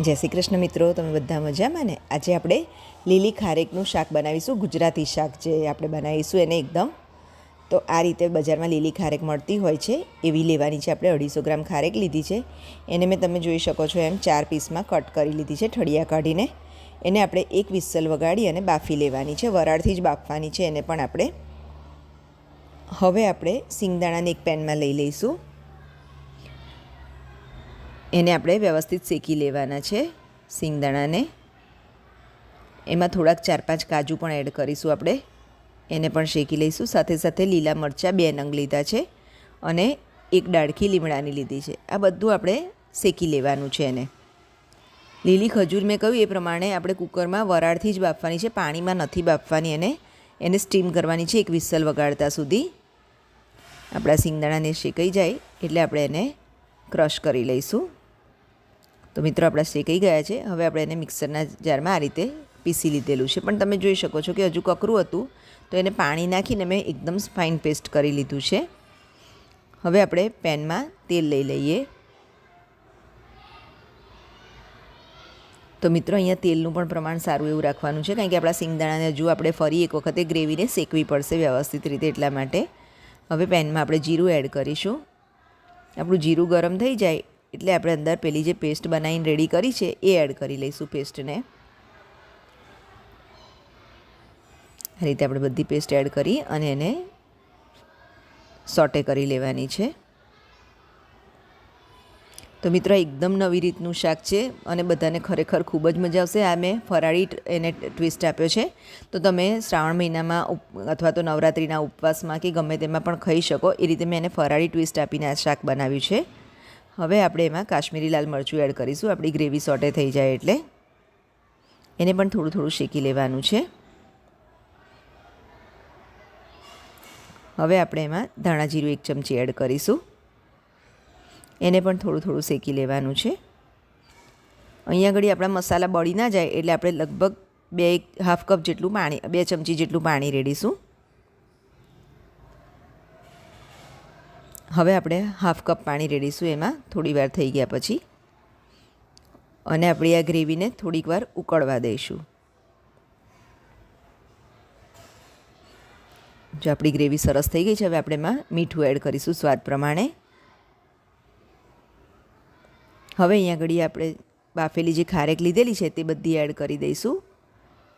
જય શ્રી કૃષ્ણ મિત્રો, તમે બધા મજામાં ને? આજે આપણે લીલી ખારેકનું શાક બનાવીશું, ગુજરાતી શાક જે આપણે બનાવીશું એને એકદમ. તો આ રીતે બજારમાં લીલી ખારેક મળતી હોય છે, એવી લેવાની છે આપણે અઢીસો ગ્રામ ખારેક લીધી છે. એને મેં તમે જોઈ શકો છો, એમ ચાર પીસમાં કટ કરી લીધી છે, ઠળિયા કાઢીને. એને આપણે એક વિસલ વગાડી અને બાફી લેવાની છે, વરાળથી જ બાફવાની છે, એને પણ આપણે. હવે આપણે સિંગદાણાને એક પેનમાં લઈ લઈશું. એને આપણે વ્યવસ્થિત શેકી લેવાના છે સિંગદાણાને. એમાં થોડાક ચાર પાંચ કાજુ પણ એડ કરીશું આપણે. એને પણ શેકી લઈશું. સાથે સાથે લીલા મરચાં બે નંગ લીધા છે અને એક ડાળખી લીમડાની લીધી છે. આ બધું આપણે શેકી લેવાનું છે એને. લીલી ખજૂર મેં કહ્યું એ પ્રમાણે આપણે કુકરમાં વરાળથી જ બાફવાની છે. પાણીમાં નથી બાફવાની એને. એને સ્ટીમ કરવાની છે એક વિસલ વગાડતા સુધી. આપણા સિંગદાણાને શેકાઈ જાય એટલે આપણે એને ક્રશ કરી લઈશું. તો મિત્રો, આપણા શેકાઈ ગયા છે. હવે આપણે એને મિક્સરના જારમાં આ રીતે પીસી લીધેલું છે. પણ તમે જોઈ શકો છો કે હજુ કકરું હતું. તો એને પાણી નાખીને મેં એકદમ ફાઇન પેસ્ટ કરી લીધું છે. હવે આપણે પેનમાં તેલ લઈ લઈએ. તો મિત્રો, અહીંયા તેલનું પણ પ્રમાણ સારું એવું રાખવાનું છે. કારણ કે આપણા સિંગદાણાને હજુ આપણે ફરી એક વખતે ગ્રેવીને શેકવી પડશે વ્યવસ્થિત રીતે એટલા માટે. હવે પેનમાં આપણે જીરું એડ કરીશું. આપણું જીરું ગરમ થઈ જાય. એટલે આપણે અંદર પેલી જે પેસ્ટ બનાવીને રેડી કરી છે, એ એડ કરી લઈશું પેસ્ટને આ રીતે આપણે બધી પેસ્ટ એડ કરી અને એને સોટે કરી લેવાની છે. તો મિત્રો, એકદમ નવી રીતનું શાક છે અને બધાને ખરેખર ખૂબ જ મજા આવશે. આ મેં ફરાળી એને ટ્વિસ્ટ આપ્યો છે. તો તમે શ્રાવણ મહિનામાં અથવા તો નવરાત્રિના ઉપવાસમાં કે ગમે તેમાં પણ ખાઈ શકો. એ રીતે મેં એને ફરાળી ટ્વિસ્ટ આપીને આ શાક બનાવ્યું છે. હવે આપણે એમાં કાશ્મીરી લાલ મરચું એડ કરીશું. આપણી ગ્રેવી સોટે થઈ જાય એટલે. એને પણ થોડું થોડું શેકી લેવાનું છે. હવે આપણે એમાં ધાણા જીરું એક ચમચી એડ કરીશું. એને પણ થોડું થોડું શેકી લેવાનું છે. અહીંયા આગળ આપણા મસાલા બળી ના જાય એટલે આપણે લગભગ બે એક હાફ કપ જેટલું પાણી, બે ચમચી જેટલું પાણી રેડીશું. હવે આપણે હાફ કપ પાણી રેડીશું એમાં? થોડી વાર થઈ ગયા પછી. અને આપણી આ ગ્રેવીને થોડીક વાર ઉકળવા દઈશું. જો આપણી ગ્રેવી સરસ થઈ ગઈ છે, હવે આપણે એમાં મીઠું એડ કરીશું સ્વાદ પ્રમાણે. હવે અહીંયા ઘડી આપણે બાફેલી જે ખારેક લીધેલી છે, તે બધી એડ કરી દઈશું.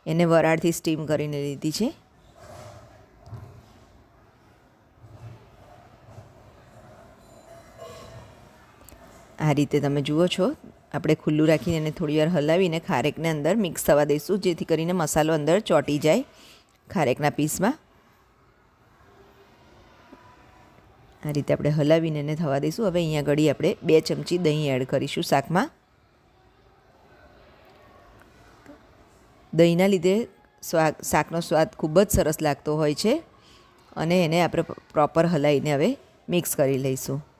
એને વરાળથી સ્ટીમ કરીને લીધી છે. આ રીતે તમે જુઓ છો. આપણે ખુલ્લું રાખીને એને થોડી વાર હલાવીને ખારેકને અંદર મિક્સ થવા દઈશું, જેથી કરીને મસાલો અંદર ચોંટી જાય ખારેકના પીસમાં. આ રીતે આપણે હલાવીને એને થવા દઈશું. હવે અહીંયા ઘડી આપણે બે ચમચી દહીં એડ કરીશું શાકમાં. દહીંના લીધે સ્વાદ, શાકનો સ્વાદ ખૂબ જ સરસ લાગતો હોય છે અને એને આપણે પ્રોપર હલાવીને હવે મિક્સ કરી લઈશું.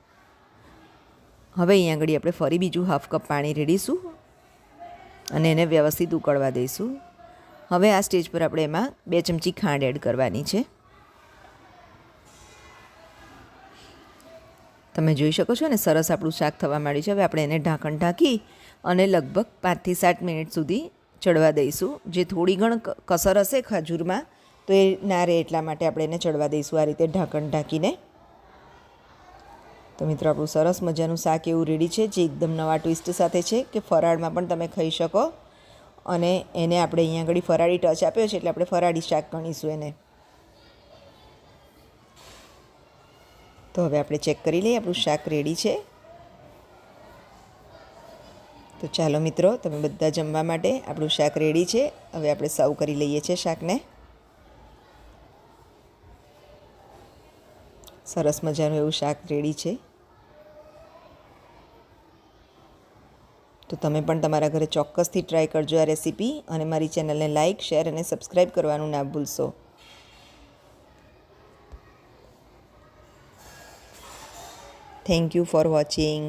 હવે અહીંયા આગળ આપણે ફરી બીજું હાફ કપ પાણી રેડીશું અને એને વ્યવસ્થિત ઉકળવા દઈશું. હવે આ સ્ટેજ પર આપણે એમાં બે ચમચી ખાંડ એડ કરવાની છે. તમે જોઈ શકો છો ને, સરસ આપણું શાક થવા માંડ્યું છે. હવે આપણે એને ઢાંકણ ઢાંકી અને લગભગ પાંચથી સાત મિનિટ સુધી ચડવા દઈશું. જે થોડી ઘણ કસર હશે ખજૂરમાં, તો એ ના રહે એટલા માટે આપણે એને ચડવા દઈશું આ રીતે ઢાંકણ ઢાંકીને. તો મિત્રો, આપણું સરસ મજાનું શાક એવું રેડી છે, જે એકદમ નવા ટ્વિસ્ટ સાથે છે, કે ફરાળમાં પણ તમે ખાઈ શકો. અને એને આપણે અહીંયા આગળ ફરાળી ટચ આપ્યો છે, એટલે આપણે ફરાળી શાક ગણીશું એને. તો હવે આપણે ચેક કરી લઈએ, આપણું શાક રેડી છે. તો ચાલો મિત્રો, તમે બધા જમવા માટે આપણું શાક રેડી છે. હવે આપણે સર્વ કરી લઈએ છીએ શાકને. સરસ મજાનું એવું શાક રેડી છે. તો તમે પણ તમારા ઘરે ચોક્કસથી ટ્રાય કરજો આ રેસીપી અને મારી ચેનલને લાઇક શેર અને સબસ્ક્રાઈબ કરવાનું ના ભૂલશો. Thank you for watching